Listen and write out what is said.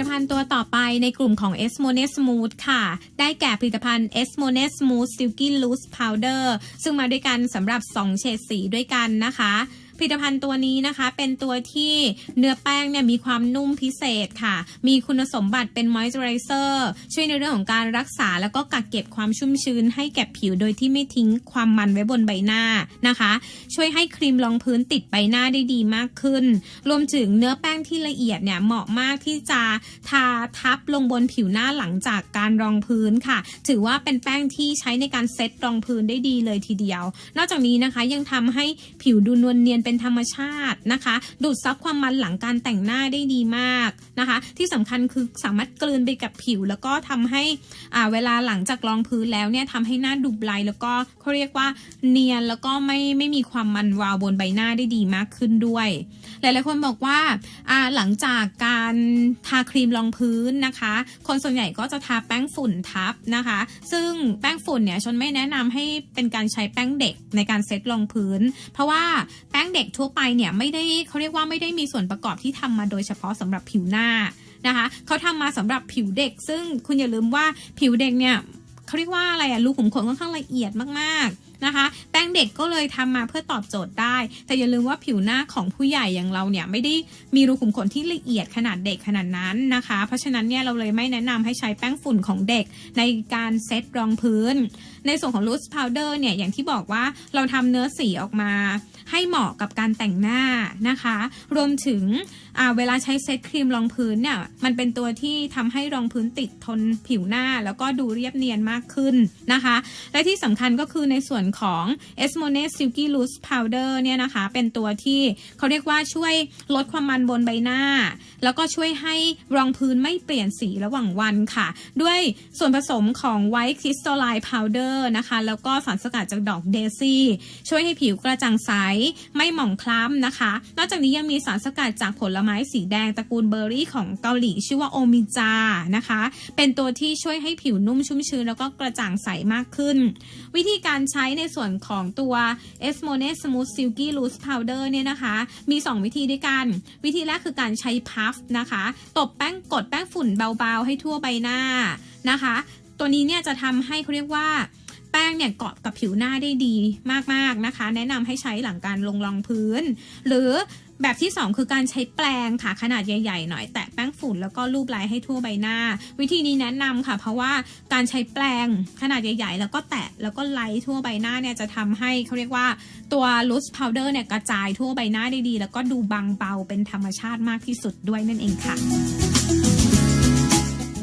ตภัณฑ์ตัวต่อไปในกลุ่มของ e s m o n e Smooth ค่ะ ได้แก่ผลิตภัณฑ์ e s m o n e Smooth Silky Loose Powder ซึ่งมาด้วยกันสำหรับ 2 เฉดสีด้วยกันนะคะ ผลิตภัณฑ์ตัวนี้นะคะ เป็นตัวที่เนื้อแป้งเนี่ยมีความนุ่มพิเศษค่ะ มีคุณสมบัติเป็นมอยส์เจอไรเซอร์ช่วยในเรื่องของการรักษาแล้วก็กักเก็บความชุ่มชื้น ให้แก่ผิวโดยที่ไม่ทิ้งความมันไว้บนใบหน้านะคะ ช่วยให้ครีมรองพื้นติดใบหน้าได้ดีมากขึ้น รวมถึงเนื้อแป้งที่ละเอียดเนี่ยเหมาะมากที่จะทาทับลงบนผิวหน้าหลังจากการรองพื้นค่ะ ถือว่าเป็นแป้งที่ใช้ในการเซตรองพื้นได้ดีเลยทีเดียว นอกจากนี้นะคะยังทำให้ผิวดูนวลเนียนเป็นเป็นธรรมชาตินะคะ ดูดซับความมันหลังการแต่งหน้าได้ดีมากนะคะ ที่สำคัญคือสามารถกลืนไปกับผิว แล้วก็ทำให้อ่าเวลาหลังจากรองพื้นแล้วเนี่ยทำให้หน้าดูไบรท์แล้วก็เขาเรียกว่าเนียนแล้วก็ไม่ไม่มีความมันวาวบนใบหน้าได้ดีมากขึ้นด้วย หลายๆคนบอกว่าอ่าหลังจากการทาครีมรองพื้นนะคะ คนส่วนใหญ่ก็จะทาแป้งฝุ่นทับนะคะ ซึ่งแป้งฝุ่นเนี่ยชนไม่แนะนำให้เป็นการใช้แป้งเด็กในการเซตรองพื้น เพราะว่าแป้งเด็กด็กทั่วไปเนี่ยไม่ได้เขาเรียกว่าไม่ได้มีส่วนประกอบที่ทำมาโดยเฉพาะสำหรับผิวหน้านะคะเขาทำมาสำหรับผิวเด็ก ซึ่งคุณอย่าลืมว่าผิวเด็กเนี่ยเขาเรียกว่าอะไรอะรูขุมขนค่อนข้างละเอียดมากๆ นะคะ แป้งเด็กก็เลยทำมาเพื่อตอบโจทย์ได้ แต่อย่าลืมว่าผิวหน้าของผู้ใหญ่อย่างเราเนี่ยไม่ได้มีรูขุมขนที่ละเอียดขนาดเด็กขนาดนั้นนะคะ เพราะฉะนั้นเนี่ยเราเลยไม่แนะนำให้ใช้แป้งฝุ่นของเด็กในการเซตรองพื้น ในส่วนของ loose powder เนี่ยอย่างที่บอกว่าเราทำเนื้อสีออกมาให้เหมาะกับการแต่งหน้านะคะ รวมถึงเวลาใช้เซตครีมรองพื้นเนี่ยมันเป็นตัวที่ทำให้รองพื้นติดทนผิวหน้า แล้วก็ดูเรียบเนียนมากขึ้นนะคะ และที่สำคัญก็คือในส่วนของ e s m o n e Silky Loose Powder เนี่ยนะคะ เป็นตัวที่เขาเรียกว่าช่วยลดความมันบนใบหน้า แล้วก็ช่วยให้รองพื้นไม่เปลี่ยนสีระหว่างวันค่ะ ด้วยส่วนผสมของ White Crystalline Powder นะคะ แล้วก็สารสกัดจากดอกเดซี่ ช่วยให้ผิวกระจ่างใส ไม่หมองคล้ำนะคะ นอกจากนี้ยังมีสารสกัดจากผลไม้สีแดงตระกูลเบอร์รี่ของเกาหลีชื่อว่าโอมิจานะคะ เป็นตัวที่ช่วยให้ผิวนุ่มชุ่มชื้นแล้วก็กระจ่างใสมากขึ้น วิธีการใช้ในส่วนของตัว e s m o n e Smooth Silky Loose Powder เนี่ยนะคะ มี 2 วิธีด้วยกัน วิธีแรกคือการใช้พัฟนะคะ ตบแป้งกดแป้งฝุ่นเบาๆ ให้ทั่วใบหน้านะคะ ตัวนี้เนี่ยจะทำให้เขาเรียกว่า แป้งเนี่ยเกาะกับผิวหน้าได้ดีมากๆนะคะ แนะนำให้ใช้หลังการลงรองพื้น หรือแบบที่ 2 คือการใช้แปรงค่ะขนาดใหญ่ๆหน่อย แตะแป้งฝุ่นแล้วก็ลูบไล้ให้ทั่วใบหน้า วิธีนี้แนะนำค่ะ เพราะว่าการใช้แปรงขนาดใหญ่ๆ แล้วก็แตะแล้วก็ไล้ทั่วใบหน้าเนี่ยจะทำให้เขาเรียกว่าตัวลูสพาวเดอร์เนี่ยกระจายทั่วใบหน้าได้ดี แล้วก็ดูบางเบาเป็นธรรมชาติมากที่สุดด้วยนั่นเองค่ะ